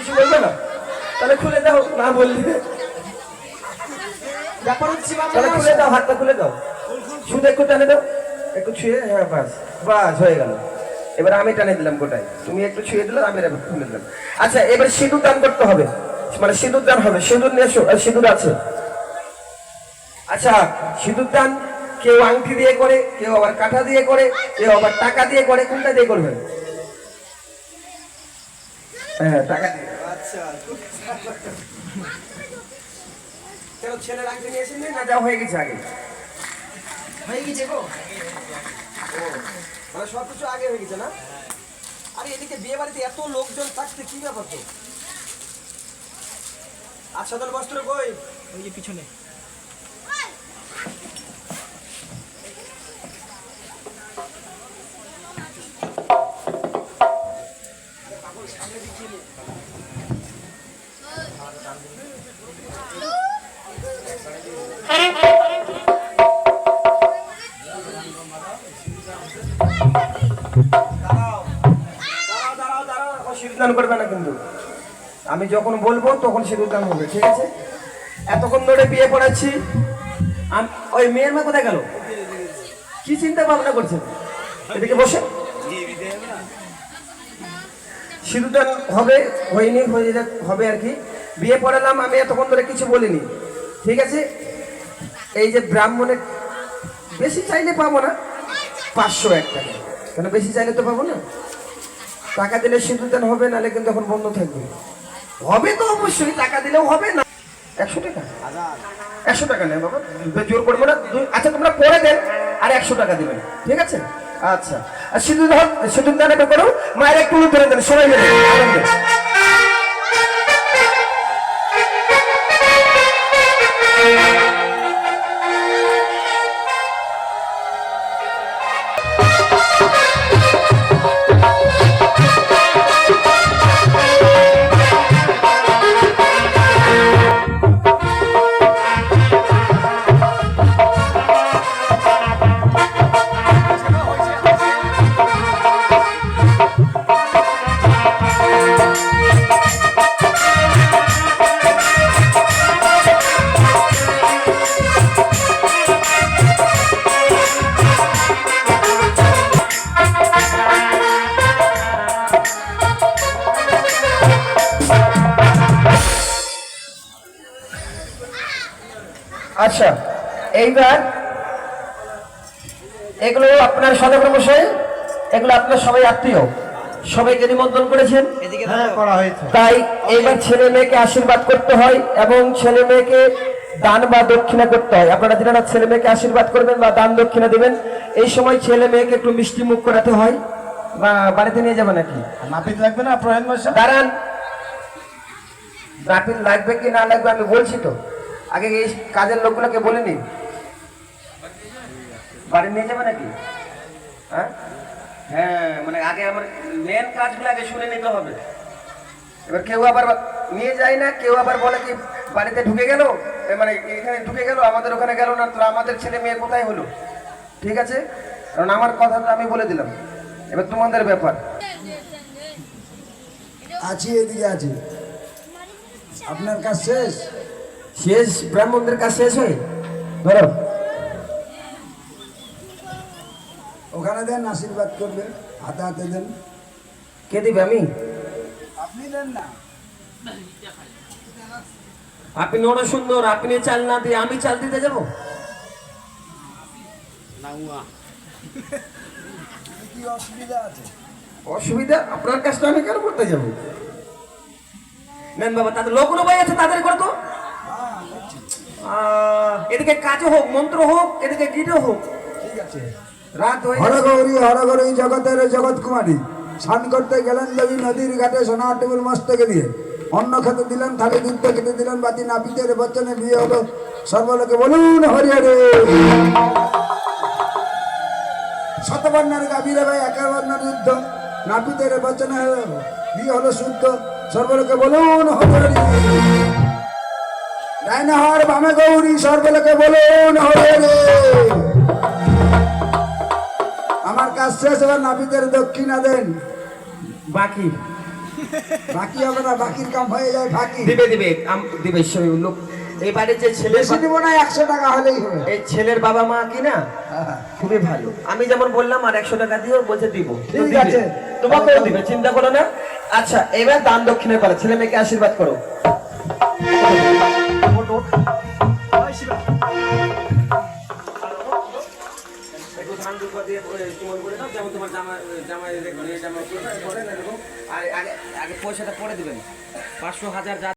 কিছু বলবে না? তাহলে খুলে দাও না বললি। ব্যাপার হচ্ছে তাহলে খুলে দাও হাতটা খুলে দাও। শুধু একটু টানে দাও। একটু ছুঁয়ে হ্যাঁ বাস। বাস হয়ে গেল। এবার আমি টানে দিলাম গোটাই। তুমি একটু ছুঁয়ে দিলে আমি খুলে দিলাম। আচ্ছা এবার সিঁদুর দান করতে হবে। মানে সিঁদুর দান হবে। সিঁদুর নিয়ে এসো। সিঁদুর আছে। আচ্ছা সিঁদুর দান কেউ আংটি দিয়ে করে কেউ আবার কাঁটা দিয়ে করে কেউ আবার টাকা দিয়ে করে কোনটা দিয়ে করবেন? হ্যাঁ টাকা দিয়ে। কেন ছেলের আংটি নিয়ে এসেছেন না? যা হয়ে গেছে আগে। হয়ে গেছে গো। মানে সব কিছু আগে হয়ে গেছে না? আরে এদিকে বিয়ে বাড়িতে এত লোকজন থাকতে কি ব্যাপার তো? আচ্ছা তাহলে বস্ত্র কই? ওই যে পিছনে। করবে না কিন্তু আমি যখন বলব, তখন সিঁদুরদান হবে ঠিক আছে? এতক্ষণ ধরে বিয়ে পড়াচ্ছি ওই মেয়ের মা কোথায় গেল? কি চিন্তা ভাবনা করছেন? এদিকে বসে। সিঁদুরদান হবে, হয়নি, হয়ে হবে আর কি। বিয়ে পড়ালাম, আমি এতক্ষণ ধরে কিছু বলিনি, ঠিক আছে? এই যে ব্রাহ্মণের বেশি চাইলে পাবো না। পাঁচশো এক টাকা। কেন বেশি চাইলে তো পাবো না? টাকা দিলে সিঁদুরদান হবে, নাহলে কিন্তু এখন বন্ধ থাকবে। হবে তো অবশ্যই, টাকা দিলেও হবে না। একশো টাকা? একশো টাকা নেই বাবা জোর করব না আচ্ছা তোমরা পরে দেন, আর একশো টাকা দিবেন। ঠিক আছে? আচ্ছা। আর সিঁদুর সিঁদুর দান একটা করো, মায়ের একটু ধরে দেন সবাই মিলে আচ্ছা এইবার এগুলো আপনার সদকর্মশাই এগুলো আপনার সবাই আত্মীয়। সবাইকে নিমন্ত্রণ করেছেন এদিকে হ্যাঁ করা হয়েছে। তাই এইবার ছেলে মেয়েকে আশীর্বাদ করতে হয় এবং ছেলে মেয়েকে দান বা দক্ষিণা করতে হয়। আপনারা যারা ছেলে মেয়েকে আশীর্বাদ করবেন বা দান দক্ষিণা দেবেন। এই সময় ছেলে মেয়েকে একটু মিষ্টি মুখ করাতে হয়। বা বাড়িতে নিয়ে যাবে নাকি? নাপিত লাগবে না দাঁড়ান। নাপিত লাগবে কি না লাগবে আমি বলছি তো। আগে এই কাজের লোকগুলোকে বলে নিন বাড়ি নিয়ে যাবে নাকি হ্যাঁ হ্যাঁ মানে আগে আমার মেন কাজগুলো আগে শুনে নিতে হবে এবার কেউ আবার নিয়ে যায় না কেউ আবার বলে কি বাড়িতে ঢুকে গেল মানে এখানে ঢুকে গেল আমাদের ওখানে গেল না তো আমাদের ছেলে মেয়ে কোথায় হলো ঠিক আছে কারণ আমার কথাটা আমি বলে দিলাম এবার তোমাদের ব্যাপার আছি এদিকে আছি আপনার কাজ শেষ শেষ ব্রাহ্মণদের কাজ শেষ হয়? ধরো। ওখানে দেন আশীর্বাদ করবে হাতে হাতে দেন। কে দিবে আমি? আপনি দেন না। আপনি নড় সুন্দর আপনি চাল না দিয়ে আমি চাল দিতে যাব? কি অসুবিধা আছে? অসুবিধা? আপনার কাজটা আমি কেন করতে যাব? নেন বাবা তাদের লোকগুলো ভাই আছে তাদের করতো এদিকে কাজও হোক মন্ত্র হোক এদিকে গীতও হোক। ঠিক আছে। রাত হয়ে জগতের জগৎ কুমারী স্নান করতে গেলেন দেবী নদীর ঘাটে সোনার টেবিল মস্তকে দিয়ে। অন্ন খেতে দিলেন থালি দুধ খেতে দিলেন বাতি নাপিতের বচনে বিয়ে হলো। সর্বলোকে বলুন হরি হরে শতবর্ণের গাভীরে ভাই যুদ্ধ। নাপিতের বচনে হলো বিয়ে হলো শুদ্ধ। সর্বলোকে বলুন হরি বামে গৌরী সর্বলোকে বলুন হরি আমার কাজ শেষ এবার নাপিতের দক্ষিণা দেন। বাকি। বাকি হবে না বাকির কাম হয়ে যায় ফাঁকি। দিবে দিবে দিবে লোক এবারে যে ছেলে দিব না একশো টাকা হলেই হবে। এই ছেলের বাবা মা কি না? হ্যাঁ। খুবই ভালো। আমি যেমন বললাম আর একশো টাকা দিও বলছে দিব। ঠিক দিবে। আছে। তোমাকেও দিবে চিন্তা করো না। আচ্ছা এবার দান দক্ষিণের পালা। ছেলে মেয়েকে আশীর্বাদ করো। যেমন তোমার জামা- জামা আগে পয়সাটা পরে দেবেন। পাঁচশো হাজার